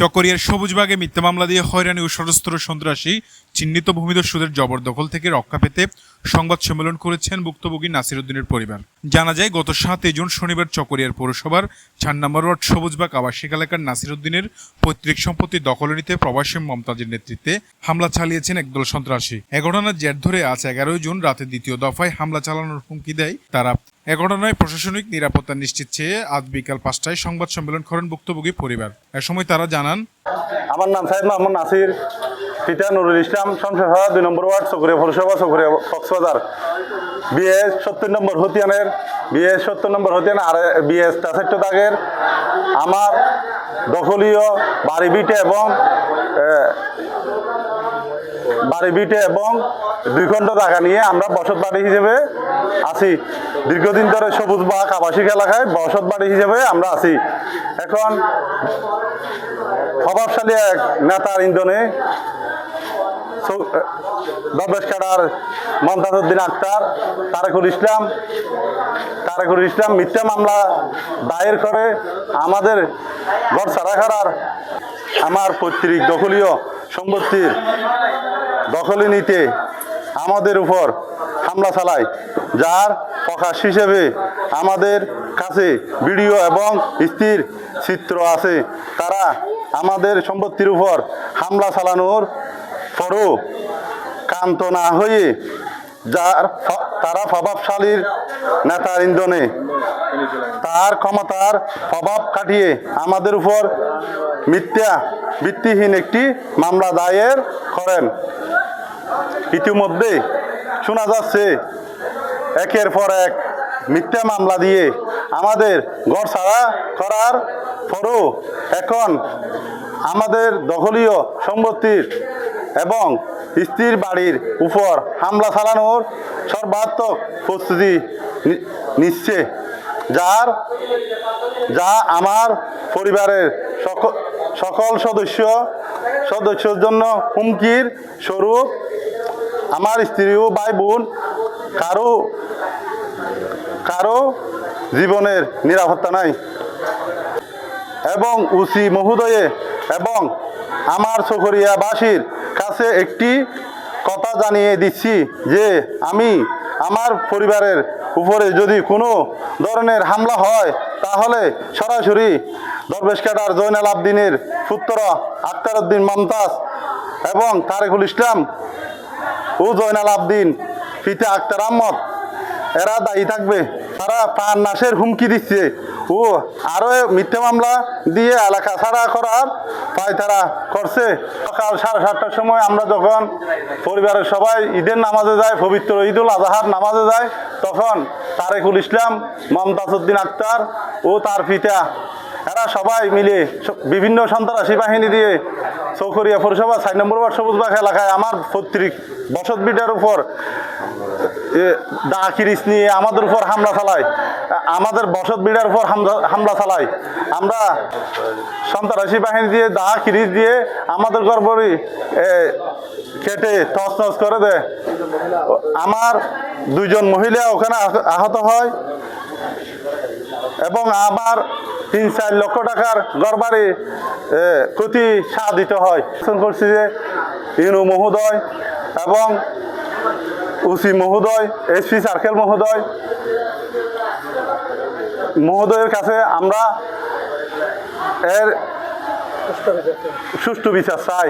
চকরিয়ার সবুজবাগে মিথ্যা মামলা দিয়ে হয়রানি ও সশস্ত্র সন্ত্রাসী চিহ্নিত ভূমিদস্যুদের জবরদখল থেকে রক্ষা পেতে সংবাদ সম্মেলন করেছেন ভুক্তভোগী নাসির উদ্দিনের পরিবার। জানা যায়, গত সাতই জুন শনিবার চকরিয়ার পৌরসভার চার নম্বর ওয়ার্ড সবুজবাগ আবাসিক এলাকার নাসির উদ্দিনের পৈতৃক সম্পত্তি দখলে নিতে প্রবাসী মমতাজের নেতৃত্বে হামলা চালিয়েছেন একদল সন্ত্রাসী। এ ঘটনার জের ধরে আজ এগারোই জুন রাতে দ্বিতীয় দফায় হামলা চালানোর হুমকি দেয় তারা। এ ঘটনায় প্রশাসনিক নিরাপত্তা নিশ্চিত চেয়ে আজ বিকাল পাঁচটায় সংবাদ সম্মেলন করেন ভুক্তভোগী পরিবার। এ সময় তারা জানান, আমার নাম সাইদ মাহমুদ নাসির, পিতা নুরুল ইসলাম শমশেরপাড়া দুই নম্বর ওয়ার্ড, চকরিয়া পৌরসভা, চকরিয়া কক্সবাজার। বিএস সত্তর নম্বর হতিয়ানের, বিএস সত্তর নম্বর হতিয়ান আর বিএস তাসেট্ট দাগের। আমার দখলীয় বাড়ি বিটে এবং বাড়ি বিটে এবং দুই খণ্ড জায়গা নিয়ে আমরা বসত বাড়ি হিসেবে আছি। দীর্ঘদিন ধরে সবুজ বা আবাসিক এলাকায় বসত বাড়ি হিসেবে আমরা আছি। এখন প্রভাবশালী এক নেতার ইন্ধনে দরবেশ কাটার মমতাজউদ্দিন আক্তার তারেকুল ইসলাম তারেকুল ইসলাম মিথ্যা মামলা দায়ের করে আমাদের করার আমার পৈতৃক দখলীয় সম্পত্তির দখলে নিতে আমাদের উপর হামলা চালায়, যার প্রকাশ হিসেবে আমাদের কাছে ভিডিও এবং স্থির চিত্র আছে। তারা আমাদের সম্পত্তির উপর হামলা চালানোর পরও কান্ত না হয়ে যার তারা প্রভাবশালীর নেতার ইন্ধনে। তার ক্ষমতার প্রভাব কাটিয়ে আমাদের উপর মিথ্যা, ভিত্তিহীন একটি মামলা দায়ের করেন। ইতিমধ্যে শোনা যাচ্ছে, একের পর এক মিথ্যা মামলা দিয়ে আমাদের ঘর ছাড়া করার পরও এখন আমাদের দখলীয় সম্পত্তির এবং স্ত্রীর বাড়ির উপর হামলা চালানোর সর্বাত্মক প্রস্তুতি নিচ্ছে, যার, যা আমার পরিবারের সকল সকল সদস্য, সদস্যর জন্য হুমকির স্বরূপ। আমার স্ত্রী ও ভাই বোন কারও কারও জীবনের নিরাপত্তা নাই। এবং উসি মহোদয়ে এবং আমার চকরিয়াবাসীর কাছে একটি কথা জানিয়ে দিচ্ছি যে আমি আমার পরিবারের উপরে যদি কোনো ধরনের হামলা হয়, তাহলে সরাসরি দরবেশ কাটার জয়নাল আবদিনের পুত্র আক্তার উদ্দিন মমতাজ এবং তারেকুল ইসলাম ও জয়নাল আবদিন পিতা আক্তার আহমদ, এরা দায়ী থাকবে। তারা প্রাণ নাশের হুমকি দিচ্ছে। ও আরও মিথ্যা মামলা দিয়ে এলাকা ছাড়া করার পায় তারা করছে। সকাল সাড়ে সাতটার সময় আমরা যখন পরিবারের সবাই ঈদের নামাজে যায় পবিত্র ঈদুল আজহার নামাজে যায় তখন তারেকুল ইসলাম, মমতাজউদ্দিন আক্তার ও তার পিতা, এরা সবাই মিলে বিভিন্ন সন্ত্রাসী বাহিনী দিয়ে চৌকরিয়া পৌরসভা, চার নম্বর ওয়ার্ড সবুজবাগ এলাকায় আমার পৈতৃক বসত বিটার উপর দা কিরিস নিয়ে আমাদের উপর হামলা চালায়, আমাদের বসত বিড়ার উপর হামলা- হামলা চালায়। আমরা সন্ত্রাসী বাহিনী দিয়ে দা কিরিস দিয়ে আমাদের গর্বরি কেটে টস টস করে দেয়। আমার দুইজন মহিলা ওখানে আহ- আহত হয় এবং আমার তিন চার লক্ষ টাকার গড়বাড়ি ক্ষতি সাধিত হয়। করছি যে ইনু মহোদয় এবং উসি মহোদয় এসপি সার্কেল মহোদয়। মহোদয়ের কাছে আমরা এর সুষ্ঠু বিচার চাই।